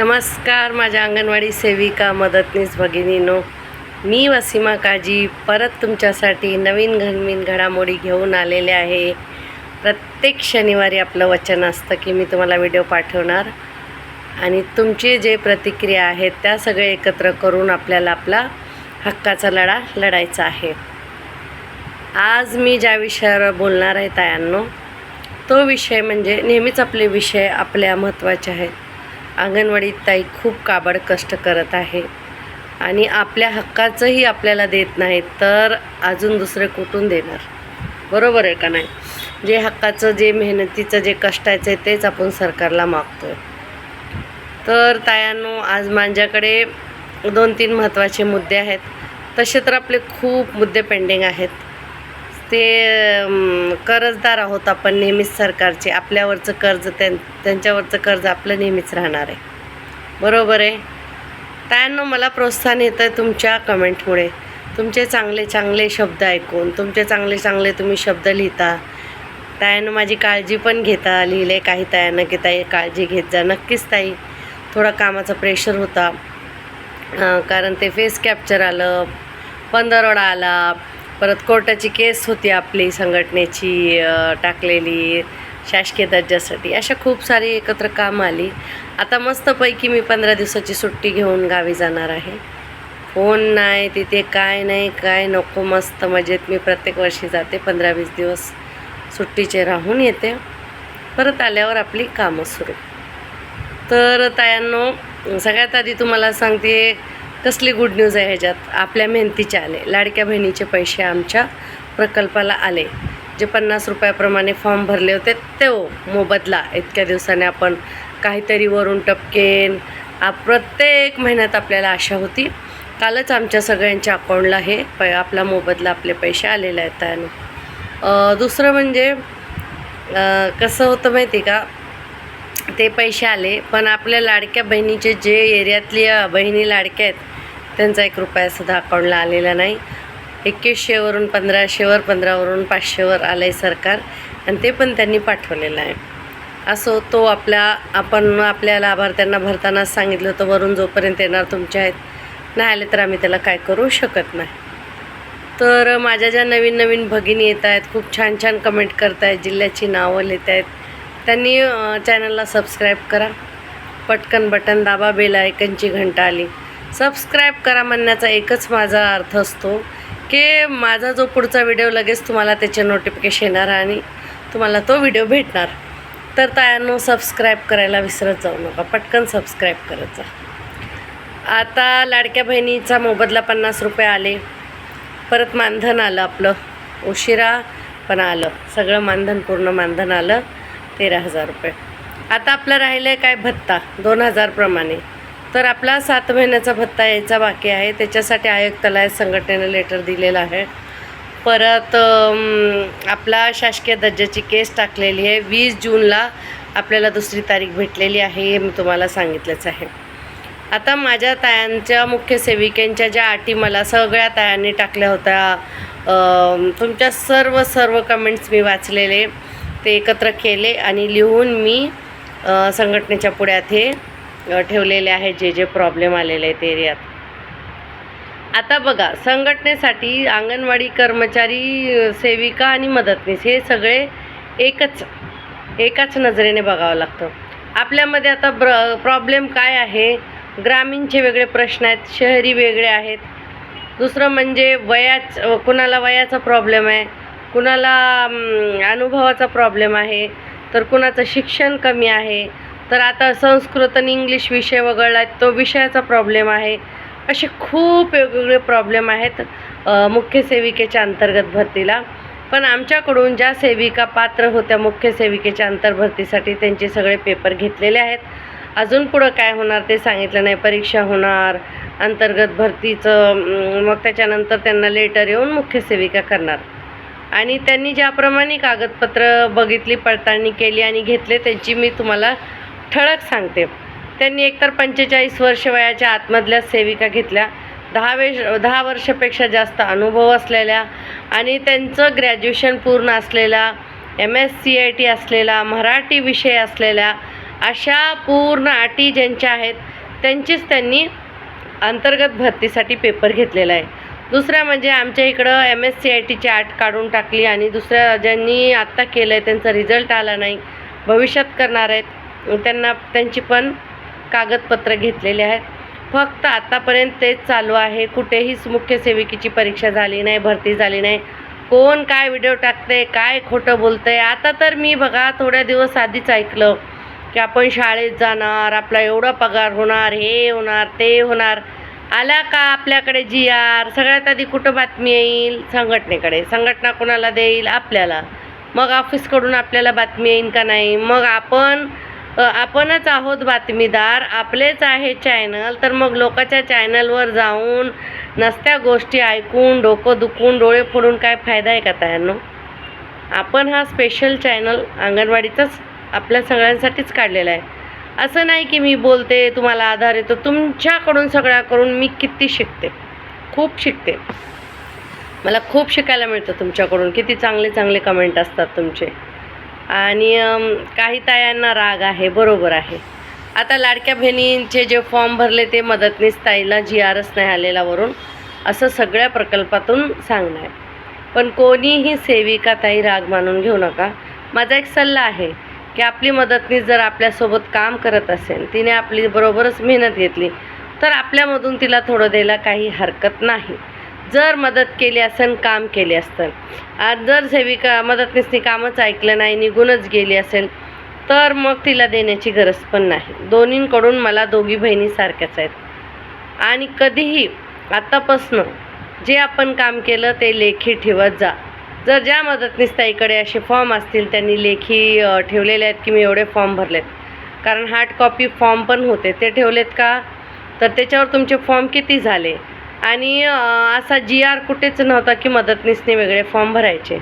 नमस्कार माझ्या अंगणवाडी सेविका मदतनीस भगिनीनो. मी वसीमा काजी परत तुमच्यासाठी नवीन घनमीन घडामोडी घेऊन आलेले आहे. प्रत्येक शनिवारी आपलं वचन असतं की मी तुम्हाला व्हिडिओ पाठवणार आणि तुमचे जे प्रतिक्रिया आहेत त्या सगळे एकत्र करून आपल्याला आपला हक्काचा लढा लढायचा आहे. आज मी ज्या विषयावर बोलणार आहे तायांनो तो विषय म्हणजे नेहमीच आपले विषय आपल्या महत्त्वाचे आहेत. अंगणवाडीत ताई खूप काबड कष्ट करत आहे. आणि आपल्या हक्काचंही आपल्याला देत नाहीत तर अजून दुसरे कुठून देणार? बरोबर आहे का नाही? जे हक्काचं जे मेहनतीचं जे कष्टाचं आहे तेच आपण सरकारला मागतो तर तायांनो आज माझ्याकडे दोन तीन महत्त्वाचे मुद्दे आहेत. तसे तर आपले खूप मुद्दे पेंडिंग आहेत. ते कर्जदार आहोत आपण नेहमीच सरकारचे. आपल्यावरचं कर्ज त्यां त्यांच्यावरचं कर्ज आपलं नेहमीच राहणार आहे. बरोबर आहे? त्यांना मला प्रोत्साहन येतं आहे तुमच्या कमेंटमुळे. तुमचे चांगले चांगले शब्द ऐकून तुमचे चांगले चांगले तुम्ही शब्द लिहिता. तायानं माझी काळजी पण घेता लिहिले काही तायानं की ताई काळजी घेत जा. नक्कीच ताई थोडा कामाचा प्रेशर होता. कारण ते फेस कॅप्चर आलं पंधरवडा आला. परत कोर्टाची केस होती आपली संघटनेची टाकलेली शासकीय दर्जासाठी. अशा खूप सारी एकत्र काम आली. आता मस्तपैकी मी पंधरा दिवसाची सुट्टी घेऊन गावी जाणार आहे. फोन नाही तिथे काय नाही काय नको मस्त मजेत मी प्रत्येक वर्षी जाते. पंधरा वीस दिवस सुट्टीचे राहून येते. परत आल्यावर आपली कामं सुरू. तर तायांनो सगळ्यात आधी तुम्हाला सांगते कसली गुड न्यूज आहे ह्याच्यात. आपल्या मेहनतीचे आले. लाडक्या बहिणीचे पैसे आमच्या प्रकल्पाला आले. जे पन्नास रुपयाप्रमाणे फॉर्म भरले होते ते हो मोबदला. इतक्या दिवसाने आपण काहीतरी वरून टपकेन. आ- प्रत्येक महिन्यात आपल्याला आशा होती. कालच आमच्या सगळ्यांच्या अकाउंटला हे प आपला मोबदला आपले पैसे आलेले आहेत त्यानं. दुसरं म्हणजे कसं होतं माहिती का? ते पैसे आले पण आपल्या लाडक्या बहिणीचे जे एरियातल्या बहिणी लाडक्या आहेत त्यांचा एक रुपयासुद्धा अकाउंटला आलेला नाही. एकवीसशेवरून पंधराशेवर पंधरावरून पाचशेवर आलं आहे सरकार आणि ते पण त्यांनी पाठवलेलं आहे. असो तो आपल्या आपण आपल्या लाभार्थ्यांना भरतानाच सांगितलं होतं वरून जोपर्यंत येणार तुमच्या आहेत नाही आले तर आम्ही त्याला काय करू शकत नाही. तर माझ्या ज्या नवीन नवीन भगिनी येत आहेत खूप छान छान कमेंट करत आहेत जिल्ह्याची नावं लिहित आहेत त्यांनी चॅनलला सबस्क्राईब करा. पटकन बटन दाबा बेल ऐकनची घंटा आली. सबस्क्राईब करा म्हणण्याचा एकच माझा अर्थ असतो की माझा जो पुढचा व्हिडिओ लगेच तुम्हाला त्याचे नोटिफिकेशन येणार आणि तुम्हाला तो व्हिडिओ भेटणार. तर तायांनो सबस्क्राईब करायला विसरत जाऊ नका. पटकन सबस्क्राईब करत जा. आता लाडक्या बहिणीचा मोबदला पन्नास रुपये आले. परत मानधन आलं आपलं. उशिरा पण आलं. सगळं मानधन पूर्ण मानधन आलं. तेरा हजार रुपये. आता आपलं राहिलं आहे काय? भत्ता. दोन हजारप्रमाणे तर आपला सात महिन्याचा भत्ता यायचा बाकी आहे. त्याच्यासाठी आयुक्तालय संघटनेनं लेटर दिलेलं आहे. परत आपला शासकीय दर्जाची केस टाकलेली आहे. वीस जूनला आपल्याला दुसरी तारीख भेटलेली आहे हे मी तुम्हाला सांगितलंच आहे. आता माझ्या तायांच्या मुख्य सेविकेंच्या ज्या अटी मला सगळ्या तायांनी टाकल्या होत्या. तुमच्या सर्व सर्व कमेंट्स मी वाचलेले ते एकत्र केले आणि लिहून मी संघटनेच्या पुढ्यात हे ठेवलेले आहे जे जे प्रॉब्लेम आलेले आहेत एरियात. आता बघा संघटनेसाठी अंगणवाडी कर्मचारी सेविका आणि मदतनीस हे सगळे एकच एकाच नजरेने बघावं लागतं. आपल्यामध्ये आता ब्र प्रॉब्लेम काय आहे? ग्रामीणचे वेगळे प्रश्न आहेत शहरी वेगळे आहेत. दुसरं म्हणजे वयाच कुणाला वयाचा प्रॉब्लेम आहे कुणाला अनुभवाचा प्रॉब्लेम आहे तर कुणाचं शिक्षण कमी आहे तर आता संस्कृत आणि इंग्लिश विषय वगळला आहे तो विषयाचा प्रॉब्लेम आहे. असे खूप वेगवेगळे प्रॉब्लेम आहेत मुख्य सेविकेच्या अंतर्गत भरतीला. पण आमच्याकडून ज्या सेविका पात्र होत्या मुख्य सेविकेच्या अंतर्भरतीसाठी त्यांचे सगळे पेपर घेतलेले आहेत. अजून पुढं काय होणार ते सांगितलं नाही. परीक्षा होणार अंतर्गत भरतीचं मग त्याच्यानंतर त्यांना लेटर येऊन मुख्य सेविका करणार. आणि त्यांनी ज्याप्रमाणे कागदपत्र बघितली पडताळणी केली आणि घेतले त्यांची मी तुम्हाला ठळक सांगते. त्यांनी एकतर पंचेचाळीस वर्ष वयाच्या आतमधल्या सेविका घेतल्या. दहा वेश दहा वर्षापेक्षा जास्त अनुभव असलेल्या आणि त्यांचं ग्रॅज्युएशन पूर्ण असलेला M S C I T असलेला मराठी विषय असलेल्या अशा पूर्ण अटी ज्यांच्या आहेत त्यांचीच त्यांनी अंतर्गत भरतीसाठी पेपर घेतलेला आहे. दुसऱ्या म्हणजे आमच्या इकडं एम एस सी आय टीची आट काढून टाकली आणि दुसऱ्या ज्यांनी आत्ता केलं आहे त्यांचा रिझल्ट आला नाही भविष्यात करणार आहेत. त्यांना त्यांची पण कागदपत्र घेतलेली आहेत. फक्त आत्तापर्यंत तेच चालू आहे. कुठेहीच मुख्य सेविकेची परीक्षा झाली नाही भरती झाली नाही. कोण काय व्हिडिओ टाकते काय खोटं बोलतंय? आता तर मी बघा थोड्या दिवस आधीच ऐकलं की आपण शाळेत जाणार आपला एवढा पगार होणार हे होणार ते होणार. आला का आपल्याकडे जी आर? सगळ्यात आधी कुठं बातमी येईल? संघटनेकडे. संघटना कोणाला देईल? आपल्याला. मग ऑफिसकडून आपल्याला बातमी येईल का नाही? मग आपण आपणच आहोत बातमीदार. आपलेच आहे चॅनल. तर मग लोकाच्या चॅनलवर जाऊन नसत्या गोष्टी ऐकून डोकं दुखून डोळे फोडून काय फायदा आहे का त्यांनो आपण हा स्पेशल चॅनल अंगणवाडीचाच आपल्या सगळ्यांसाठीच काढलेला आहे. असं नाही की मी बोलते तुम्हाला आधार येतो. तुमच्याकडून सगळ्या करून मी किती शिकते? खूप शिकते. मला खूप शिकायला मिळतं तुमच्याकडून. किती चांगले चांगले कमेंट असतात तुमचे. आणि काही तायांना राग आहे बरोबर आहे. आता लाडक्या बहिणींचे जे फॉर्म भरले ते मदतनीस ताईला जी आरच नाही आलेला वरून असं सगळ्या प्रकल्पातून सांगणं आहे. पण कोणीही सेविका ताई राग मानून घेऊ नका. माझा एक सल्ला आहे की आपली मदतनीस जर आपल्यासोबत काम करत असेल तिने आपली बरोबरच मेहनत घेतली तर आपल्यामधून तिला थोडं द्यायला काही हरकत नाही. जर मदत केली असेल काम केले असतं. आज जर सेविका मदतनीसनी कामच ऐकलं नाही निघूनच गेली असेल तर मग तिला देण्याची गरज पण नाही. दोन्हींकडून मला दोघी बहिणी सारख्याच आहेत. आणि कधीही आत्तापासनं जे आपण काम केलं ते लेखी ठेवत जा. जर ज्या मदतनीस ताईकडे असे फॉर्म असतील त्यांनी लेखी ठेवलेले आहेत की मी एवढे फॉर्म भरलेत. कारण हार्ड कॉपी फॉर्म पण होते. ते ठेवलेत का? तर त्याच्यावर तुमचे फॉर्म किती झाले? आणि असा जी आर कुठेच नव्हता की मदतनीसने वेगळे फॉर्म भरायचे.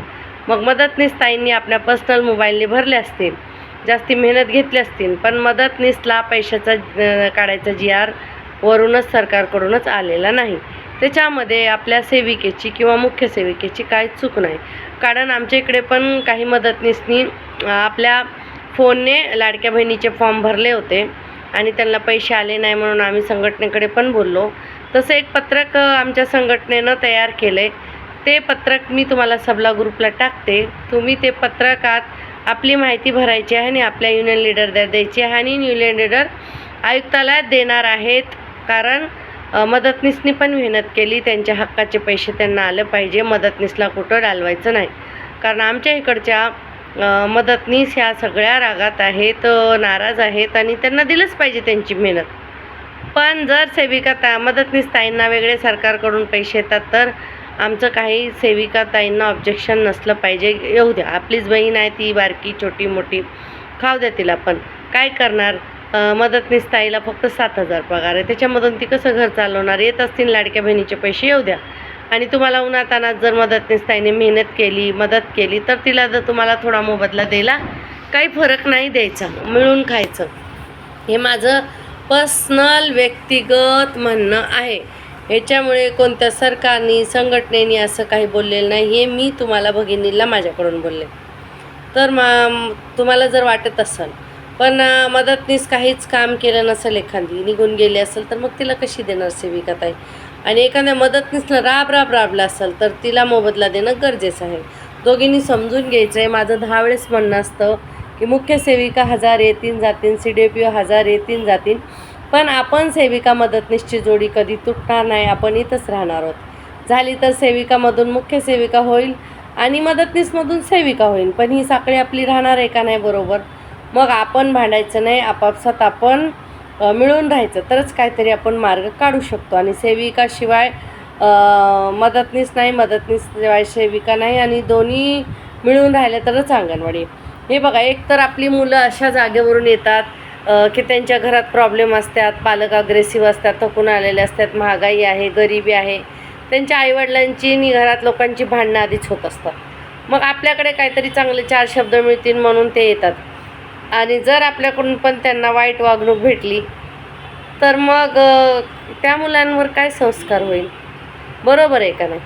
मग मदतनीस ताईंनी आपल्या पर्सनल मोबाईलने भरले असतील. जास्ती मेहनत घेतली असतील. पण मदतनीसला पैशाचा काढायचा जी आर वरूनच सरकारकडूनच आलेला नाही. त्याच्यामध्ये आपल्या सेविकेची किंवा मुख्य सेविकेची काही चूक नाही. कारण आमच्या इकडे पण काही मदतनीसनी आपल्या फोनने लाडक्या बहिणीचे फॉर्म भरले होते. आणि त्यांना पैसे आले नाही म्हणून आम्ही संघटनेकडे पण बोललो. तसं एक पत्रक आमच्या संघटनेनं तयार केलं आहे ते पत्रक मी तुम्हाला सबला ग्रुपला टाकते. तुम्ही ते पत्रकात आपली माहिती भरायची आहे आणि आपल्या युनियन लीडर द्यायची आहे आणि युनियन लीडर आयुक्ताला देणार आहेत. कारण मदतनीसनी पण मेहनत केली त्यांच्या हक्काचे पैसे त्यांना आलं पाहिजे. मदतनीसला कुठं डालवायचं नाही. कारण आमच्या इकडच्या मदतनीस ह्या सगळ्या रागात आहेत नाराज आहेत आणि त्यांना दिलंच पाहिजे त्यांची मेहनत. पण जर सेविका ता मदतनीस ताईंना वेगळे सरकारकडून पैसे येतात तर आमचं काही सेविका ताईंना ऑब्जेक्शन नसलं पाहिजे. येऊ द्या आपलीच बहीण आहे ती बारकी छोटी मोठी. खाऊ द्या तिला पण. काय करणार? मदतनीस ताईला फक्त सात हजार पगार आहे. त्याच्यामधून ती कसं घर चालवणार? येत असतील लाडक्या बहिणीचे पैसे येऊ द्या. आणि तुम्हाला उन्हातानात जर मदतनीस ताईने मेहनत केली मदत केली तर तिला जर तुम्हाला थोडा मोबदला द्यायला काही फरक नाही द्यायचा. मिळून खायचं. हे माझं पर्सनल व्यक्तिगत म्हणणं आहे. ह्याच्यामुळे कोणत्या सरकारनी संघटनेनी असं काही बोललेलं नाही हे मी तुम्हाला भगिनीला माझ्याकडून बोलले. तर मा तुम्हाला जर वाटत असेल पण मदतनीस काहीच काम केलं नसेल एखादी निघून गेली असेल तर मग तिला कशी देणार सेविका ताई आणि एखाद्या मदतनीसनं राब राब राबला असेल तर तिला मोबदला देणं गरजेचं आहे. दोघींनी समजून घ्यायचं आहे माझं दहा वेळेस म्हणणं असतं की मुख्य सेविका हजार येतीन जातीन सी डी पी ओ हजार येतीन जातीन. पण आपण सेविका मदतनीसची जोडी कधी तुटणार नाही आपण इथंच राहणार आहोत. झाली तर सेविकामधून मुख्य सेविका होईल आणि मदतनीसमधून सेविका होईल. पण ही साखळी आपली राहणार आहे का नाही बरोबर? मग आपण भांडायचं नाही आपापसात आपण मिळून राहायचं. तरच काहीतरी आपण मार्ग काढू शकतो. आणि सेविकाशिवाय मदतनीस नाही मदतनीसशिवाय सेविका नाही आणि दोन्ही मिळून राहिले तरच अंगणवाडी. हे बघा एक तर आपली मुलं अशा जागेवरून येतात की त्यांच्या घरात प्रॉब्लेम असतात पालक अग्रेसिव्ह असतात थकून आलेले असतात महागाई आहे गरिबी आहे. त्यांच्या आईवडिलांची आणि घरात लोकांची भांडणं आधीच होत असतात. मग आपल्याकडे काहीतरी चांगले चार शब्द मिळतील म्हणून ते येतात. आणि जर आपल्याकडून पण त्यांना वाईट वागणूक भेटली तर मग त्या मुलांवर काय संस्कार होईल? बरोबर आहे का नाही?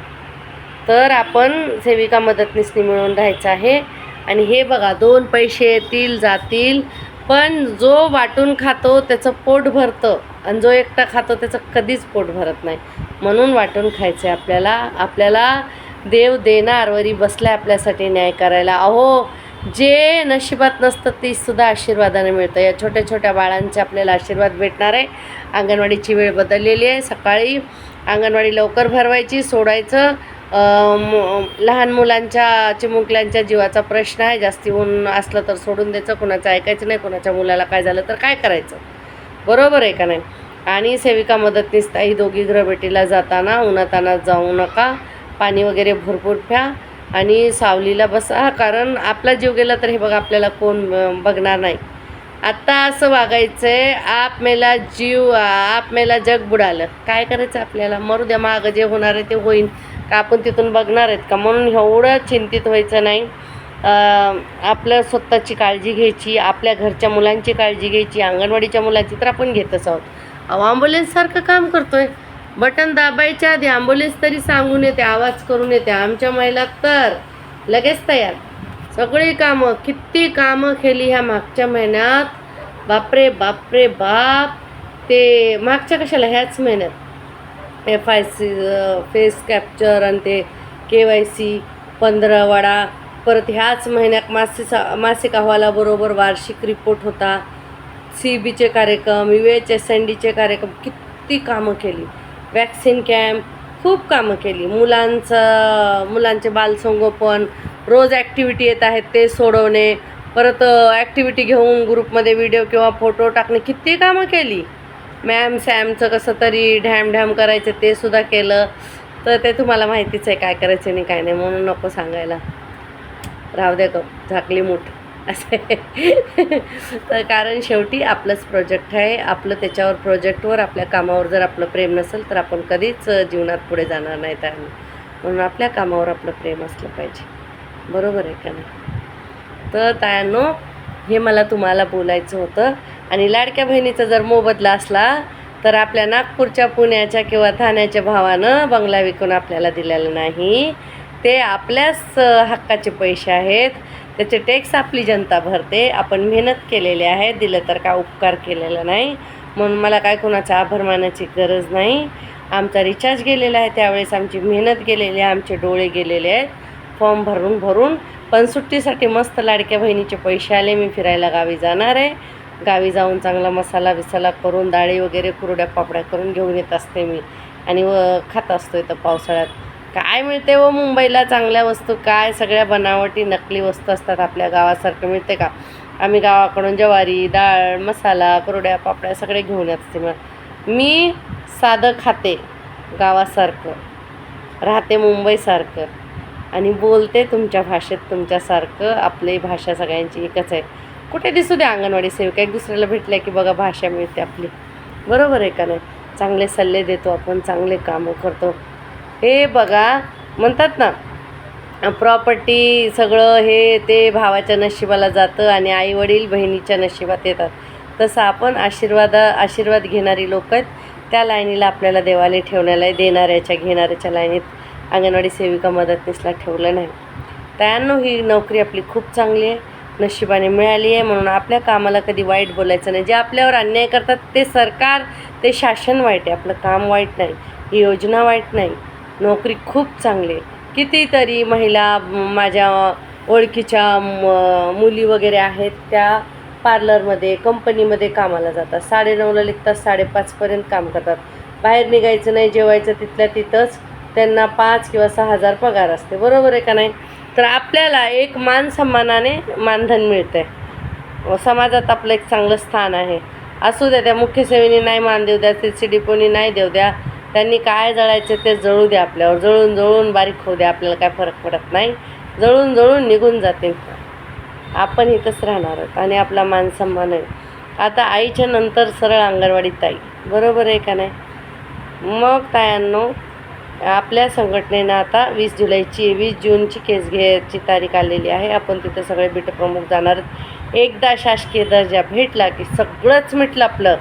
तर आपण सेविका मदतनीसनी मिळून राहायचं आहे. आणि हे बघा दोन पैसे येतील जातील पण जो वाटून खातो त्याचं पोट भरतं आणि जो एकटा खातो त्याचं कधीच पोट भरत नाही. म्हणून वाटून खायचं आहे आपल्याला. आपल्याला देव देणार वरी बसलाय आपल्यासाठी न्याय करायला. अहो जे नशिबात नसतं ती सुद्धा आशीर्वादाने मिळतं. या छोट्या छोट्या बाळांचे आपल्याला आशीर्वाद भेटणार आहे. अंगणवाडीची वेळ बदललेली आहे. सकाळी अंगणवाडी लवकर भरवायची सोडायचं. लहान मुलांच्या चिमुकल्यांच्या जीवाचा प्रश्न आहे. जास्ती ऊन असलं तर सोडून द्यायचं कोणाचं ऐकायचं नाही कोणाच्या मुलाला काय झालं तर काय करायचं? बरोबर आहे का नाही? आणि सेविका मदतनीस ताई दोघी ग्रहभेटीला जाताना उन्हातानात जाऊ नका पाणी वगैरे भरपूर प्या आणि सावलीला बसा कारण आपला जीव गेला तर हे बघा आपल्याला कोण बघणार नाही. आत्ता असं वागायचं आहे आप मेला जीव आप मेला जग बुडालं. काय करायचं आपल्याला? मरू द्या मागं जे होणार आहे ते होईल का आपण तिथून बघणार आहेत का? म्हणून एवढं चिंतित व्हायचं नाही. आपल्या स्वतःची काळजी घ्यायची आपल्या घरच्या मुलांची काळजी घ्यायची अंगणवाडीच्या मुलांची तर आपण घेतच आहोत. अहो ॲम्ब्युलन्ससारखं काम करतोय. बटन दाबायच्या आधी ॲम्ब्युलन्स तरी सांगून येते आवाज करून येते. आमच्या महिला तर लगेच तयार. सगळी कामं किती कामं केली ह्या मागच्या महिन्यात? बापरे बापरे बाप. ते मागच्या कशाला? ह्याच महिन्यात. F I C face capture आणि ते के वाय सी पंधरावाडा परत ह्याच महिन्यात मासिक मासिक अहवालाबरोबर वार्षिक रिपोर्ट होता. सी बीचे कार्यक्रम यू एच एस एन डीचे कार्यक्रम किती कामं केली. वॅक्सिन कॅम्प खूप कामं केली. मुलांचं मुलांचे बालसंगोपन रोज ॲक्टिव्हिटी येत आहेत ते सोडवणे. परत ॲक्टिव्हिटी घेऊन ग्रुपमध्ये व्हिडिओ किंवा फोटो टाकणे किती कामं केली. मॅम सॅमचं कसं तरी ढॅम ढॅम करायचं ते सुद्धा केलं. तर ते तुम्हाला माहितीच आहे काय करायचं नाही काय नाही म्हणून नको सांगायला. राहू द्या ग झाकली मूठ. असे. तर कारण शेवटी आपलंच प्रोजेक्ट आहे. आपलं त्याच्यावर प्रोजेक्टवर आपल्या कामावर जर आपलं प्रेम नसेल तर आपण कधीच जीवनात पुढे जाणार नाही तर. म्हणून आपल्या कामावर आपलं प्रेम असलं पाहिजे. बरोबर आहे का नाही? तर तायांनो हे मला तुम्हाला बोलायचं होतं. आणि लाडक्या बहिणीचा जर मोबदला असला तर आपल्या नागपूरच्या पुण्याच्या किंवा ठाण्याच्या भावानं बंगला विकून आपल्याला दिलेला नाही. ते आपल्याच हक्काचे पैसे आहेत. त्याचे टॅक्स आपली जनता भरते. आपण मेहनत केलेली आहे. दिलं तर काय उपकार केलेला नाही. म्हणून मला काय कोणाचा आभार मानायची गरज नाही. आमचा रिचार्ज गेलेला आहे. त्यावेळेस आमची मेहनत गेलेली आहे. आमचे डोळे गेलेले आहेत. फॉर्म भरून भरून. पण सुट्टीसाठी मस्त लाडक्या बहिणीचे पैसे आले. मी फिरायला गावी जाणार आहे. गावी जाऊन चांगला मसाला बिसाला करून डाळी वगैरे कुरड्या पापड्या करून घेऊन येत असते मी. आणि व खात असतो इथं पावसाळ्यात. काय मिळते व मुंबईला चांगल्या वस्तू काय? सगळ्या बनावटी नकली वस्तू असतात आपल्या गावासारखं मिळते का? आम्ही गावाकडून ज्वारी डाळ मसाला कुरड्या पापड्या सगळे घेऊन येत असते मग. मी साधं खाते गावासारखं. राहते मुंबईसारखं. आणि बोलते तुमच्या भाषेत तुमच्यासारखं आपली भाषा सगळ्यांची एकच आहे. कुठे दिसू द्या अंगणवाडी सेविका एक दुसऱ्याला भेटल्या की बघा भाषा मिळते आपली. बरोबर आहे का नाही? चांगले सल्ले देतो आपण चांगले कामं करतो. हे बघा म्हणतात ना प्रॉपर्टी सगळं हे ते भावाच्या नशिबाला जातं आणि आईवडील बहिणीच्या नशिबात येतात. तसं आपण आशीर्वाद आशीर्वाद घेणारी लोक आहेत. त्या लाईनीला आपल्याला देवाले ठेवण्याला देणाऱ्याच्या घेणाऱ्याच्या लाईनीत अंगणवाडी सेविका मदतनीसला ठेवलं नाही. त्यांनो ही नोकरी आपली खूप चांगली आहे. नशिबाने मिळाली आहे म्हणून आपल्या कामाला कधी वाईट बोलायचं नाही. जे आपल्यावर अन्याय करतात ते सरकार ते शासन वाईट आहे. आपलं काम वाईट नाही ही योजना वाईट नाही. नोकरी खूप चांगली आहे. कितीतरी महिला माझ्या ओळखीच्या म, मुली वगैरे आहेत त्या पार्लरमध्ये कंपनीमध्ये कामाला जातात. साडेनऊला निघतात साडेपाचपर्यंत काम करतात. बाहेर निघायचं नाही जेवायचं तिथल्या तिथंच त्यांना पाच किंवा सहा हजार पगार असते. बरोबर आहे का नाही? तर आपल्याला एक मान सन्मानाने मानधन मिळते समाजात आपलं एक चांगलं स्थान आहे. असू द्या त्या मुख्य सेवेने नाही मान देऊ द्या सी सी नाही देऊ द्या त्यांनी काय जळायचे ते जळू द्या आपल्यावर. जळून जळून बारीक होऊ द्या आपल्याला काय फरक पडत नाही. जळून जळून निघून जाते आपण इथंच राहणार आहोत आणि आपला मान सन्मान आहे. आता आईच्या नंतर सरळ अंगणवाडी ताई. बरोबर आहे का नाही? मग तायांनो आपल्या संघटनेनं आता वीस जुलैची वीस जूनची केस घ्यायची तारीख आलेली आहे. आपण तिथं सगळे बीट प्रमुख जाणार एकदा शासकीय दर्जा भेटला की सगळंच मिटलं आपलं.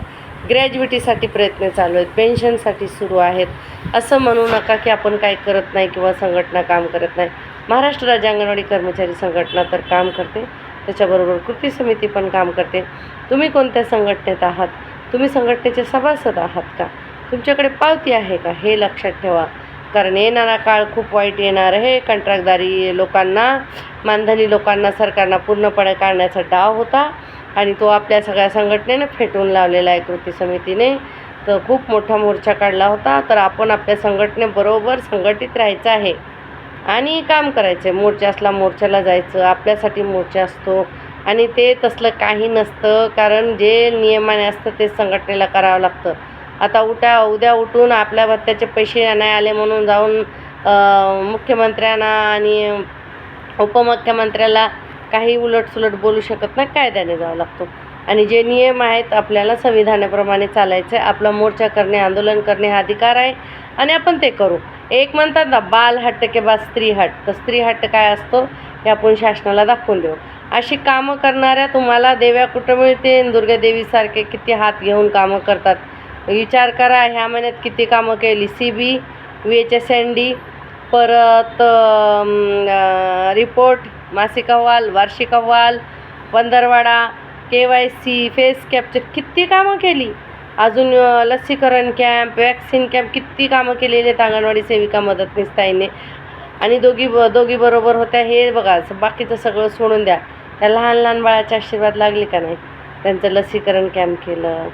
ग्रॅज्युएटीसाठी प्रयत्न चालू आहेत. पेन्शनसाठी सुरू आहेत. असं म्हणू नका की आपण काय करत नाही किंवा संघटना काम करत नाही. महाराष्ट्र राज्य अंगणवाडी कर्मचारी संघटना तर काम करते. त्याच्याबरोबर कृती समिती पण काम करते. तुम्ही कोणत्या संघटनेत आहात? तुम्ही संघटनेचे सभासद आहात का? तुमच्याकडे पावती आहे का? हे लक्षात ठेवा. कारण. येणारा काळ खूप वाईट येणार आहे. कंत्राटदारी लोकांना मानधनी लोकांना सरकारना पूर्णपणे काढण्याचा डाव होता. आणि तो आपल्या सगळ्या संघटनेने फेटून लावलेला आहे कृती समितीने. तर खूप मोठा मोर्चा काढला होता. तर आपण आपल्या संघटनेबरोबर संघटित राहायचं आहे. आणि काम करायचं आहे. मोर्चा असला मोर्चाला जायचं. आपल्यासाठी मोर्चा असतो. आणि ते तसलं काही नसतं. कारण जे नियमाने असतं ते संघटनेला करावं लागतं. आता उठा उद्या उठून आपल्या भत्त्याचे पैसे नाही आले म्हणून जाऊन मुख्यमंत्र्यांना आणि उपमुख्यमंत्र्याला काही उलटसुलट बोलू शकत नाही कायद्याने जावं लागतो. आणि जे नियम आहेत आपल्याला संविधानाप्रमाणे चालायचं आहे. आपला मोर्चा करणे आंदोलन करणे हा अधिकार आहे आणि आपण ते करू. एक म्हणतात ना बाल हट्ट किंवा स्त्री हट्ट तर स्त्री हट्ट काय असतो? हे आपण शासनाला दाखवून देऊ. अशी कामं करणाऱ्या तुम्हाला देव्या कुठं मिळते दुर्गादेवीसारखे किती हात घेऊन कामं करतात? विचार करा ह्या महिन्यात किती कामं केली? C B V H S N D परत रिपोर्ट मासिक अहवाल वार्षिक अहवाल पंधरवाडा K Y C face capture किती कामं केली? अजून लसीकरण कॅम्प वॅक्सिन कॅम्प किती कामं केलेली आहेत अंगणवाडी सेविका मदतनीस ताईने? आणि दोघी ब दोघी बरोबर होत्या हे बघा बाकीचं सगळं सोडून द्या. त्या लहान लहान बाळाचे आशीर्वाद लागले का नाही? त्यांचं लसीकरण कॅम्प केलं.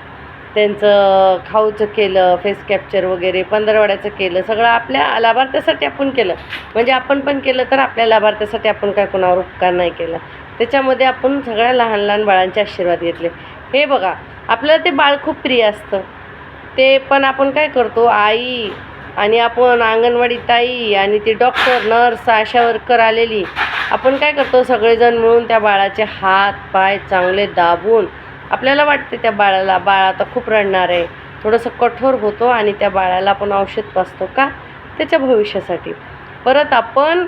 त्यांचं खाऊचं केलं फेस कॅप्चर वगैरे पंधरवड्याचं केलं सगळं आपल्या लाभार्थ्यासाठी आपण केलं. म्हणजे आपण पण केलं तर आपल्या लाभार्थ्यासाठी आपण काय कोणावर उपकार नाही केला. त्याच्यामध्ये आपण सगळ्या लहान लहान बाळांचे आशीर्वाद घेतले. हे बघा आपल्याला ते बाळ खूप प्रिय असतं. ते पण आपण काय करतो आई आणि आपण अंगणवाडी ताई आणि ती डॉक्टर नर्स आशा वर्कर आलेली आपण काय करतो सगळेजण मिळून त्या बाळाचे हात पाय चांगले दाबून आपल्याला वाटते त्या बाळाला बाळ आता खूप रडणार आहे. थोडंसं कठोर होतो आणि त्या बाळाला आपण औषध पाचतो का? त्याच्या भविष्यासाठी. परत आपण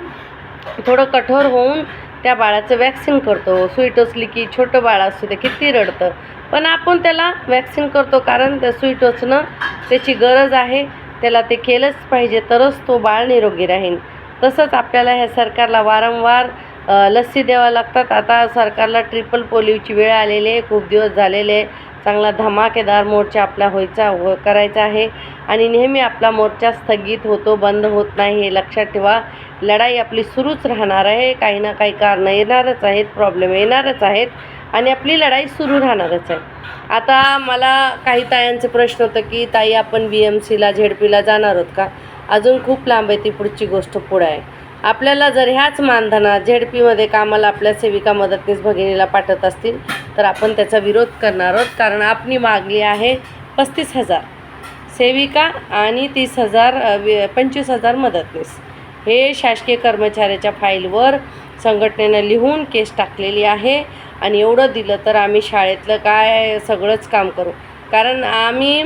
थोडं कठोर होऊन त्या बाळाचं वॅक्सिन करतो. स्वीट असली की छोटं बाळ असू ते किती रडतं. पण आपण त्याला वॅक्सिन करतो कारण त्या स्वीट असणं त्याची गरज आहे. त्याला ते केलंच पाहिजे तरच तो बाळ निरोगी राहील. तसंच आपल्याला ह्या सरकारला वारंवार लस्सी द्यावं लागतात. आता सरकारला ट्रिपल पोलिओची वेळ आलेली आहे. खूप दिवस झालेले आहे. चांगला धमाकेदार मोर्चा आपला व्हायचा व करायचा आहे. आणि नेहमी आपला मोर्चा स्थगित होतो बंद होत नाही हे लक्षात ठेवा. लढाई आपली सुरूच राहणार आहे. काही ना काही कारणं येणारच आहेत प्रॉब्लेम येणारच आहेत. आणि आपली लढाई सुरू राहणारच आहे. आता मला काही ताईंचं प्रश्न होतं की ताई आपण बी एम सीला झेडपीला जाणार आहोत का? अजून खूप लांब आहे ती पुढची गोष्ट पुढं आहे. आपल्याला जर ह्याच मानधनात झेडपीमध्ये कामाला आपल्या सेविका मदतनीस भगिनीला पाठवत असतील तर आपण त्याचा विरोध करणार आहोत. कारण आपली मागणी आहे पस्तीस हजार सेविका आणि तीस हजार पंचवीस हजार मदतनीस. हे शासकीय कर्मचाऱ्याच्या फाईलवर संघटनेनं लिहून केस टाकलेली आहे आणि एवढं दिलं तर आम्ही शाळेतलं काय सगळंच काम करू. कारण आम्ही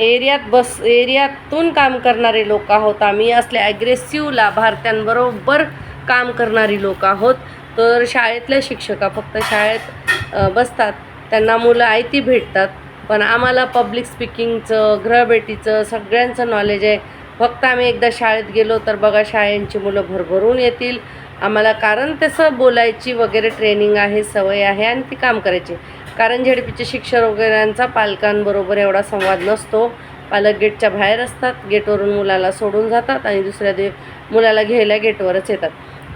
एरियात बस एरियातून काम करणारे लोक आहोत. आम्ही असले ॲग्रेसिव्ह लाभार्थ्यांबरोबर काम करणारी लोक आहोत. तर शाळेतल्या शिक्षका फक्त शाळेत बसतात. त्यांना मुलं आयती भेटतात. पण आम्हाला पब्लिक स्पीकिंगचं ग्रहभेटीचं सगळ्यांचं नॉलेज आहे. फक्त आम्ही एकदा शाळेत गेलो तर बघा शाळेंची मुलं भरभरून येतील. आम्हाला कारण तसं बोलायची वगैरे ट्रेनिंग आहे सवय आहे आणि ती काम करायची. कारण झेडपीचे शिक्षक वगैरेंचा पालकांबरोबर एवढा संवाद नसतो. पालक गेटच्या बाहेर असतात गेटवरून मुलाला सोडून जातात आणि दुसऱ्या दिव मुलाला घ्यायला गेटवरच येतात.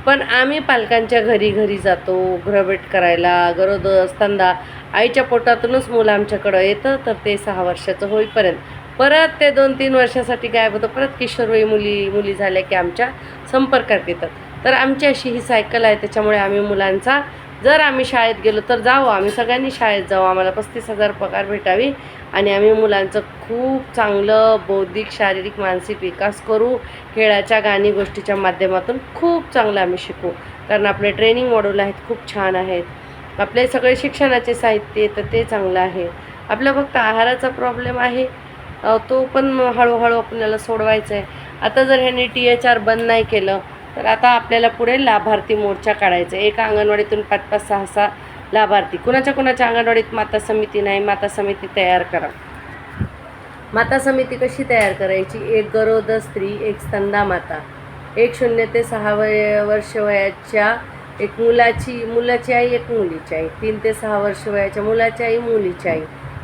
पण आम्ही पालकांच्या घरी घरी जातो ग्रहभेट करायला गरोदर असताना आईच्या पोटातूनच मुलं आमच्याकडं येतं तर ते सहा वर्षाचं होईपर्यंत. परत ते दोन तीन वर्षासाठी गायब होतं परत किशोरवयी मुली मुली झाल्या की आमच्या संपर्कात येतात. तर आमची अशी ही सायकल आहे त्याच्यामुळे आम्ही मुलांचा जर आम्ही शाळेत गेलो तर जावं. आम्ही सगळ्यांनी शाळेत जाऊ आम्हाला पस्तीस हजार पगार भेटावी. आणि आम्ही मुलांचं खूप चांगलं बौद्धिक शारीरिक मानसिक विकास करू. खेळाच्या गाणी गोष्टीच्या माध्यमातून खूप चांगलं आम्ही शिकू. कारण आपले ट्रेनिंग मॉड्यूल आहेत खूप छान आहेत. आपले सगळे शिक्षणाचे साहित्य तर ते चांगलं आहे. आपला फक्त आहाराचा प्रॉब्लेम आहे. तो पण हळूहळू आपल्याला सोडवायचा आहे. आता जर ह्यांनी टी एच आर बंद नाही केलं तर आता आपल्याला पुढे लाभार्थी मोर्चा काढायचा आहे. एका अंगणवाडीतून पाच पाच सहा सहा लाभार्थी. कुणाच्या कुणाच्या अंगणवाडीत माता समिती नाही माता समिती तयार करा. माता समिती कशी तयार करायची? एक गरोदर स्त्री एक स्तंदा माता. एक शून्य ते सहा वय वर्ष वयाच्या एक मुलाची मुलाची आई एक मुलीची आई. तीन ते सहा वर्ष वयाच्या मुलाची आई मुलीची आई.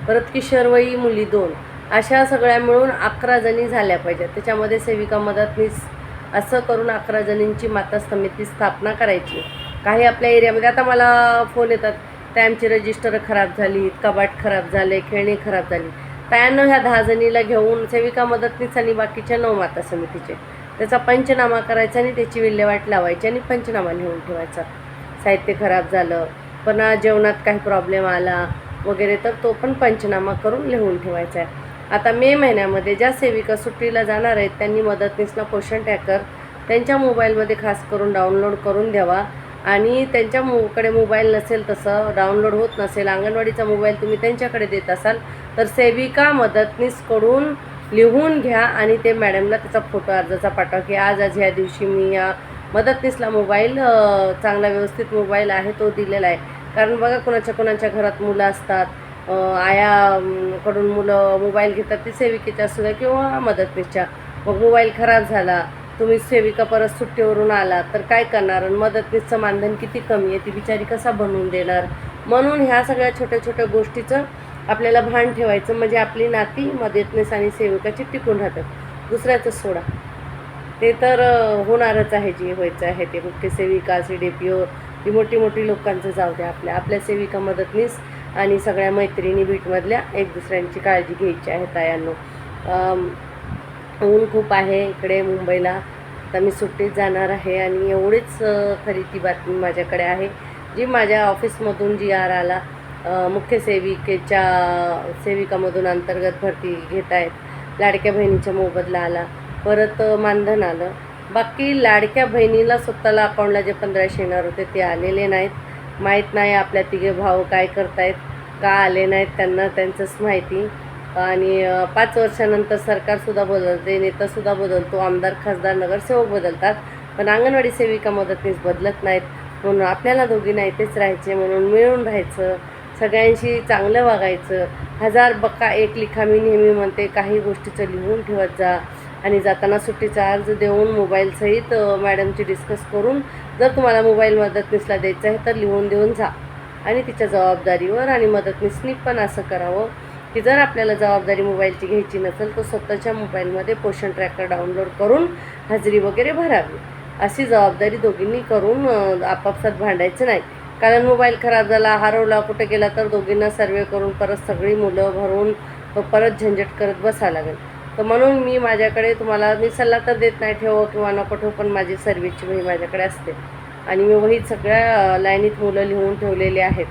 परत किशोरवयी मुली दोन. अशा सगळ्या मिळून अकरा जणी झाल्या पाहिजेत. त्याच्यामध्ये सेविका मदतनीस असं करून अकरा जणींची माता समिती स्थापना करायची. काही आपल्या एरियामध्ये आता मला फोन येतात त्यांची रजिस्टर खराब झाली कबाट खराब झाले खेळणी खराब झाली. त्यानं ह्या दहा जणीला घेऊन सेविका मदतनीस आणि बाकीच्या नऊ माता समितीचे. त्याचा पंचनामा करायचा आणि त्याची विल्हेवाट लावायची आणि पंचनामा लिहून ठेवायचा. साहित्य खराब झालं पण जेवणात काही प्रॉब्लेम आला वगैरे तर तो पण पंचनामा करून लिहून ठेवायचा आहे. आता मे महिन्यामध्ये ज्या सेविका सुट्टीला जाणार आहेत त्यांनी मदतनीसला पोषण ट्रॅकर त्यांच्या मोबाईलमध्ये खास करून डाउनलोड करून द्यावा. आणि त्यांच्या मोकडे मोबाईल नसेल तसं डाउनलोड होत नसेल अंगणवाडीचा मोबाईल तुम्ही त्यांच्याकडे देत असाल तर सेविका मदतनीसकडून लिहून घ्या आणि ते मॅडमला त्याचा फोटो अर्जाचा पाठवा की आज आज ह्या दिवशी मी या मदतनीसला मोबाईल चांगला व्यवस्थित मोबाईल आहे तो दिलेला आहे. कारण बघा कोणाच्या कोणाच्या घरात मुलं असतात आयाकडून मुलं मोबाईल घेतात ती सेविकेच्या असू द्या किंवा मदतनीसच्या. मग मोबाईल खराब झाला तुम्ही सेविका परत सुट्टीवरून आला तर काय करणार? आणि मदतनीसचं मानधन किती कमी आहे? ती बिचारी कसा बनवून देणार? म्हणून ह्या सगळ्या छोट्या छोट्या गोष्टीचं आपल्याला भान ठेवायचं म्हणजे आपली नाती मदतनीस आणि सेविकाची टिकून राहतात. दुसऱ्याचं सोडा. ते तर होणारच आहे जे व्हायचं आहे ते. मुख्य सेविका सी डी पी ओ ही मोठी मोठी लोकांचं जाऊ द्या आपल्या. आपल्या सेविका मदतनीस आणि सगळ्या मैत्रिणी बीटमधल्या एक दुसऱ्यांची काळजी घ्यायची आहे तायांनो. ऊन खूप आहे इकडे मुंबईला. आता मी सुट्टीत जाणार आहे आणि एवढीच खरी ती बातमी माझ्याकडे आहे जी माझ्या ऑफिसमधून जी आर आला. मुख्य सेविकेच्या सेविकामधून अंतर्गत भरती घेत आहेत लाडक्या बहिणीचा मोबदला आला. परत मानधन आलं. बाकी लाडक्या बहिणीला स्वतःला अकाउंटला जे पंधराशे येणार होते ते आलेले नाहीत. माहीत नाही आपल्या तिघे भाऊ काय करतायत का आले नाहीत त्यांना त्यांचंच माहिती. आणि पाच वर्षानंतर सरकारसुद्धा बदलते नेतासुद्धा बदलतो आमदार खासदार नगरसेवक बदलतात. पण अंगणवाडी सेविका मदतनीस बदलत नाहीत. म्हणून आपल्याला दोघींना इथेच राहायचे म्हणून मिळून राहायचं सगळ्यांशी चांगलं वागायचं. हजार बक्का एक लिखा मी नेहमी म्हणते काही गोष्टीचं लिहून ठेवत जा. आणि जाताना सुट्टीचा अर्ज देऊन मोबाईलसहित मॅडमची डिस्कस करून जर तुम्हाला मोबाईल मदतनीसला द्यायचा आहे तर लिहून देऊन जा. आणि तिच्या जबाबदारीवर आणि मदतनीसनी पण असं करावं की जर आपल्याला जबाबदारी मोबाईलची घ्यायची नसेल तर स्वतःच्या मोबाईलमध्ये पोषण ट्रॅकर डाउनलोड करून हजेरी वगैरे भरावी. अशी जबाबदारी दोघींनी करून आपापसात भांडायचं नाही. कारण मोबाईल खराब झाला हरवला कुठे गेला तर दोघींना सर्वे करून परत सगळी मुलं भरून परत झंझट करत बसावं लागेल. तर म्हणून मी माझ्याकडे तुम्हाला मी सल्ला तर देत नाही ठेवो किंवा नको ठेवू पण माझी सर्व्हिसची वही माझ्याकडे असते. आणि मी वहीत सगळ्या लाईनीत मुलं लिहून ठेवलेली आहेत.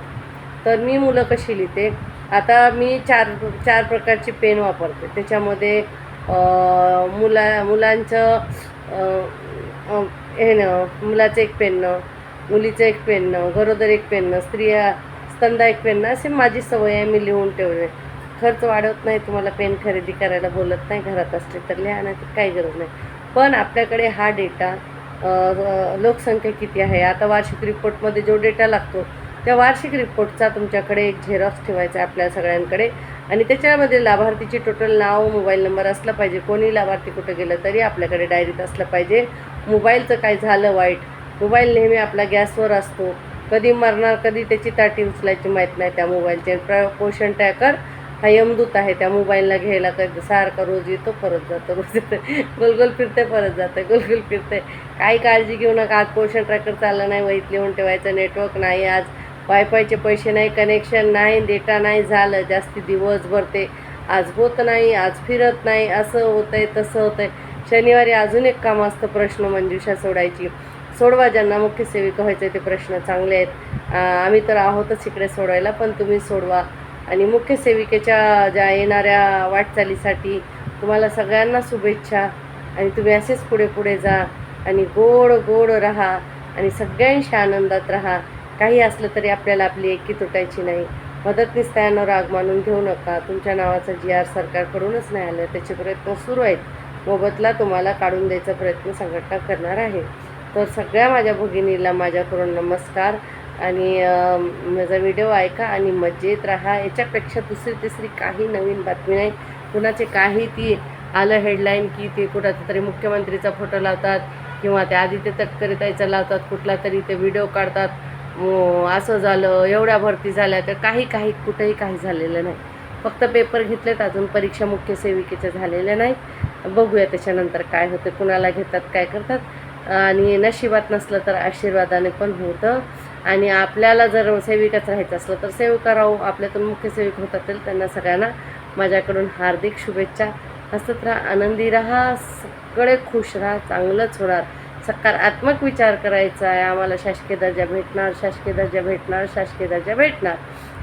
तर मी मुलं कशी लिहिते? आता मी चार चार प्रकारची पेन वापरते. त्याच्यामध्ये मुला मुलांचं हेनं हे न मुलाचं एक पेननं मुलीचं एक पेननं गरोदर एक पेननं स्त्रिया स्तंदा एक पेननं असे माझी सवय आहे मी लिहून ठेवले खर्च वाढवत नाही तुम्हाला पेन खरेदी करायला बोलत नाही घरात असले तर लिहा नाही तर काही गरज नाही. पण आपल्याकडे हा डेटा लोकसंख्या किती आहे? आता वार्षिक रिपोर्टमध्ये जो डेटा लागतो त्या वार्षिक रिपोर्टचा तुमच्याकडे एक झेरॉक्स ठेवायचा आहे आपल्या सगळ्यांकडे. आणि त्याच्यामध्ये लाभार्थीची टोटल नाव मोबाईल नंबर असला पाहिजे. कोणी लाभार्थी कुठं गेलं तरी आपल्याकडे डायरीत असलं पाहिजे. मोबाईलचं काय झालं वाईट? मोबाईल नेहमी आपला गॅसवर असतो. कधी मरणार कधी त्याची ताटी उचलायची माहीत नाही त्या मोबाईलचे. प्र पोषण ट्रॅकर हा यमदूत आहे त्या मोबाईलला घ्यायला काय सारखा रोज येतो परत जातो. रोज येतो गोलगोल फिरते परत जातं गोलगोल फिरते काही काळजी घेऊ नका आज पोषण ट्रॅकर चाललं नाही वहीत लिहून ठेवायचं नेटवर्क नाही आज. वायफायचे पैसे नाही कनेक्शन नाही डेटा नाही झालं. जास्ती दिवसभर ते आज होत नाही आज फिरत नाही असं होतं आहे तसं होतं आहे शनिवारी अजून एक काम असतं प्रश्न मंजुषा सोडायची. सोडवा ज्यांना मुख्य सेविका व्हायचं ते प्रश्न चांगले आहेत. आम्ही तर आहोतच इकडे सोडवायला पण तुम्ही सोडवा. आणि मुख्य सेविकेच्या ज्या येणाऱ्या वाटचालीसाठी तुम्हाला सगळ्यांना शुभेच्छा आणि तुम्ही असेच पुढे पुढे जा आणि गोड गोड राहा आणि सगळ्यांशी आनंदात राहा. काही असलं तरी आपल्याला आपली एकी तुटायची नाही. मदतनीस त्यांना राग मानून घेऊ नका. तुमच्या नावाचं जी आर सरकारकडूनच नाही आलं. त्याचे प्रयत्न सुरू आहेत. मोबदला तुम्हाला काढून द्यायचा प्रयत्न संघटना करणार आहे. तर सगळ्या माझ्या भगिनीला माझ्याकडून नमस्कार. आणि माझा व्हिडिओ ऐका आणि मजेत राहा. याच्यापेक्षा दुसरी तिसरी काही नवीन बातमी नाही. कुणाचे काही ती आलं हेडलाईन की ते कुणाचा तरी मुख्यमंत्रीचा फोटो लावतात किंवा ते आधी ते तटकरी लावतात कुठला तरी ते व्हिडिओ काढतात. असं झालं एवढ्या भरती झाल्या तर काही काही कुठंही काही झालेलं नाही. फक्त पेपर घेतलेत अजून परीक्षा मुख्य सेविकेच्या झालेल्या नाही बघूया त्याच्यानंतर काय होतं कुणाला घेतात काय करतात. आणि नशिबात नसलं तर आशीर्वादाने पण होतं. आणि आपल्याला जर सेविकाच राहायचं असलं तर सेविका राहू आपल्यातून मुख्य सेविक होत असेल त्यांना सगळ्यांना माझ्याकडून हार्दिक शुभेच्छा. हसत राहा आनंदी राहा सगळे खुश राहा चांगलंच होणार. सकारात्मक विचार करायचा आहे आम्हाला शासकीय दर्जा भेटणार शासकीय दर्जा भेटणार शासकीय दर्जा भेटणार.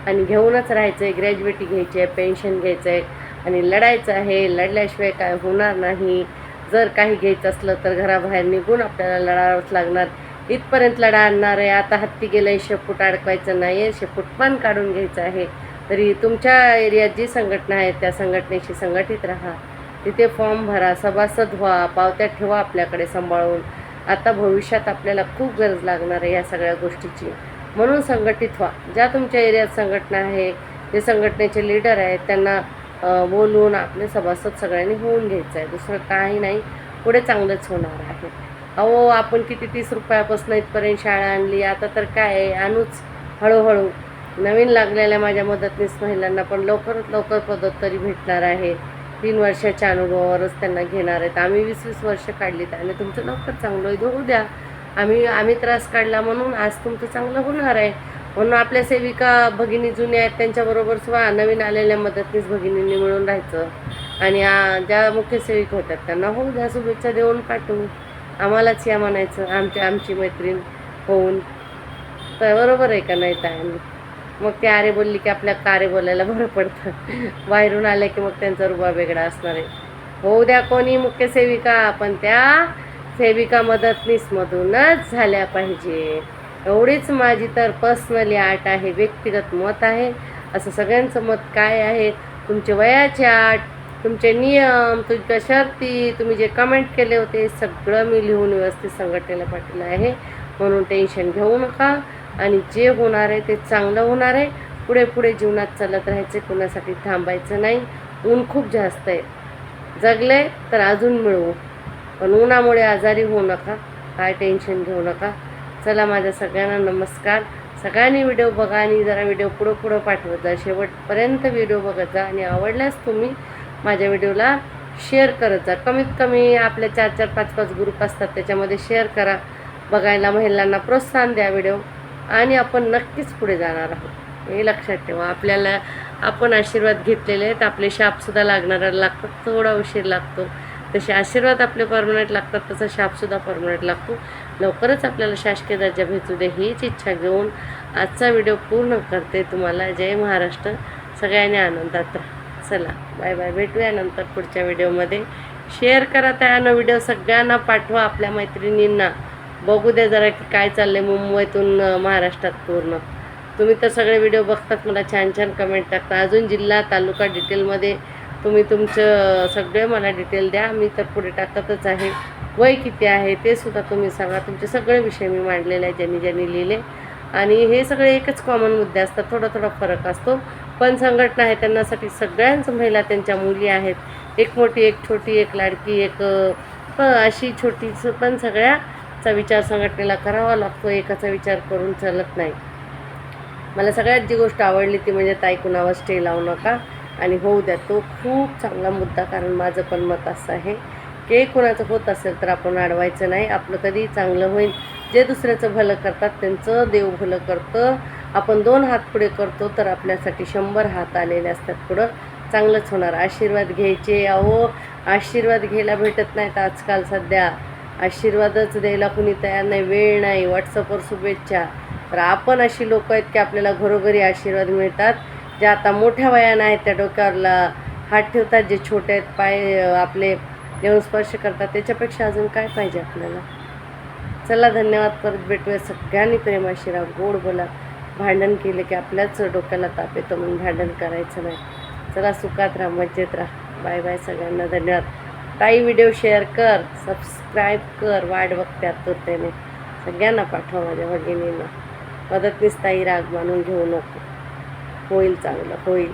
आणि घेऊनच राहायचं आहे ग्रॅज्युएटी घ्यायची आहे पेन्शन घ्यायचं आहे आणि लढायचं आहे लढल्याशिवाय काय होणार नाही. जर काही घ्यायचं असलं तर घराबाहेर निघून आपल्याला लढावंच लागणार. इथपर्यंत लढा आणणार आहे. आता हत्ती गेलं आहे शेपूट अडकवायचं नाही आहे शेपूट पण काढून घ्यायचं आहे. तरी तुमच्या एरियात जी संघटना आहे त्या संघटनेशी संघटित राहा. तिथे फॉर्म भरा सभासद व्हा पावत्या ठेवा आपल्याकडे सांभाळून. आता भविष्यात आपल्याला खूप गरज लागणार आहे या सगळ्या गोष्टीची. म्हणून संघटित व्हा. ज्या तुमच्या एरियात संघटना आहे जे संघटनेचे लीडर आहेत त्यांना बोलून आपले सभासद सगळ्यांनी होऊन घ्यायचं आहे. दुसरं काही नाही. पुढे चांगलंच होणार आहे. अहो आपण किती तीस रुपयापासून इथपर्यंत शाळा आणली आता तर काय आहे? आणूच हळूहळू. नवीन लागलेल्या माझ्या मदतनीस महिलांना पण लवकरात लवकर पदत तरी भेटणार आहे. तीन वर्षाच्या अनुभवावरच त्यांना घेणार आहेत. आम्ही वीस वीस वर्ष काढलीत आणि तुमचं लवकर चांगलं होऊ द्या. आम्ही आम्ही त्रास काढला म्हणून आज तुमचं चांगलं होणार आहे. म्हणून आपल्या सेविका भगिनी जुन्या आहेत त्यांच्याबरोबर सुद्धा नवीन आलेल्या मदतनीस भगिनींनी मिळून राहायचं. आणि ज्या मुख्य सेविका होत्या त्यांना होऊ द्या शुभेच्छा देऊन पाठवू. आम्हालाच या म्हणायचं आमच्या आमची मैत्रीण होऊन. तर बरोबर आहे का नाही ताई? मग ते आरे बोलली की आपल्या कारे बोलायला बरं पडतं. बाहेरून आले की मग त्यांचा रुबा वेगळा असणार आहे. होऊ द्या कोणी मुख्य सेविका पण त्या सेविका मदतनीसमधूनच झाल्या पाहिजे. एवढीच माझी तर पर्सनली आट आहे व्यक्तिगत मत आहे. असं सगळ्यांचं मत काय आहे? तुमचे वयाचे आट तुमचे नियम तुमच्या शर्ती तुम्ही जे कमेंट केले होते सगळं मी लिहून व्यवस्थित संघटनेला पाठवलं आहे. म्हणून टेन्शन घेऊ नका. आणि जे होणार आहे ते चांगलं होणार आहे. पुढे पुढे जीवनात चालत राहायचं कुणासाठी थांबायचं नाही. ऊन खूप जास्त आहे. जगले तर अजून मिळवू. पण उन्हामुळे आजारी होऊ नका. काय टेन्शन घेऊ नका. चला माझ्या सगळ्यांना नमस्कार. सगळ्यांनी व्हिडिओ बघा आणि जरा व्हिडिओ पुढं पुढं पाठवत जा. शेवटपर्यंत व्हिडिओ बघत जा. आणि आवडल्यास तुम्ही माझ्या व्हिडिओला शेअर करत जा. कमीत कमी आपल्या चार चार पाच पाच ग्रुप असतात त्याच्यामध्ये शेअर करा. बघायला महिलांना प्रोत्साहन द्या व्हिडिओ आणि आपण नक्कीच पुढे जाणार आहोत. हे लक्षात ठेवा. आपल्याला आपण आशीर्वाद घेतलेले आहेत. आपले शापसुद्धा लागणारा लागतात थोडा उशीर लागतो. तसे आशीर्वाद आपले परमनंट लागतात तसा शापसुद्धा परमनंट लागतो. लवकरच आपल्याला शासकीय दर्जा भेटू दे हीच इच्छा घेऊन आजचा व्हिडिओ पूर्ण करते तुम्हाला. जय महाराष्ट्र. सगळ्यांनी आनंदात राहा. चला बाय बाय. भेटूया नंतर पुढच्या व्हिडिओमध्ये. शेअर करा त्यानं व्हिडिओ सगळ्यांना पाठवा आपल्या मैत्रिणींना. बघू द्या जरा की काय चाललंय मुंबईतून महाराष्ट्रात पूर्ण. तुम्ही तर सगळे व्हिडिओ बघतात मला छान छान कमेंट टाकता. अजून जिल्हा तालुका डिटेलमध्ये तुम्ही तुमचं सगळे मला डिटेल द्या. मी तर पुढे टाकतच आहे. वय किती आहे ते सुद्धा तुम्ही सांगा. तुमचे सगळे विषय मी मांडलेले आहे ज्यांनी ज्यांनी लिहिले. आणि हे सगळे एकच कॉमन मुद्दे असतात. थोडा थोडा फरक असतो. पण संघटना आहे त्यांनासाठी सगळ्यांच महिला त्यांच्या मुली आहेत. एक मोठी एक छोटी एक लाडकी एक प अशी छोटीचं पण सगळ्याचा विचार संघटनेला करावा लागतो. एकाचा विचार करून चालत नाही. मला सगळ्यात जी गोष्ट आवडली ती म्हणजे ताई कुणावर स्टे लावू नका. आणि होऊ द्या तो खूप चांगला मुद्दा कारण माझं पण मत असं आहे. की कुणाचं होत असेल तर आपण अडवायचं नाही. आपलं कधी चांगलं होईल. जे दुसऱ्याचं भलं करतात त्यांचं देव भलं करतं. आपण दोन हात पुढे करतो तर आपल्यासाठी शंभर हात आलेले असतात पुढं. चांगलंच होणार. आशीर्वाद घ्यायचे अहो. आशीर्वाद घ्यायला भेटत नाहीत आजकाल सध्या. आशीर्वादच द्यायला कुणी तयार नाही वेळ नाही व्हॉट्सअपवर शुभेच्छा. तर आपण अशी लोकं आहेत की आपल्याला घरोघरी आशीर्वाद मिळतात. जे आता मोठ्या वयानं आहेत त्या डोक्यावरला हात ठेवतात जे छोटे आहेत पाय आपले देऊन स्पर्श करतात. त्याच्यापेक्षा अजून काय पाहिजे आपल्याला? चला धन्यवाद. परत भेटूया. सगळ्यांनी प्रेमाशिरा गोड बोला. भांडण केलं की आपल्याच डोक्याला ताप येतो म्हणून भांडण करायचं नाही. चला सुखात राहा मजेत राहा. बाय बाय सगळ्यांना धन्यवाद. ताई व्हिडिओ शेअर कर सबस्क्राईब कर वाट बघते आतुरतेने. सगळ्यांना पाठवा माझ्या भगिनींना. मदतनीस ताई राग मानून घेऊ नको. होईल चांगलं होईल.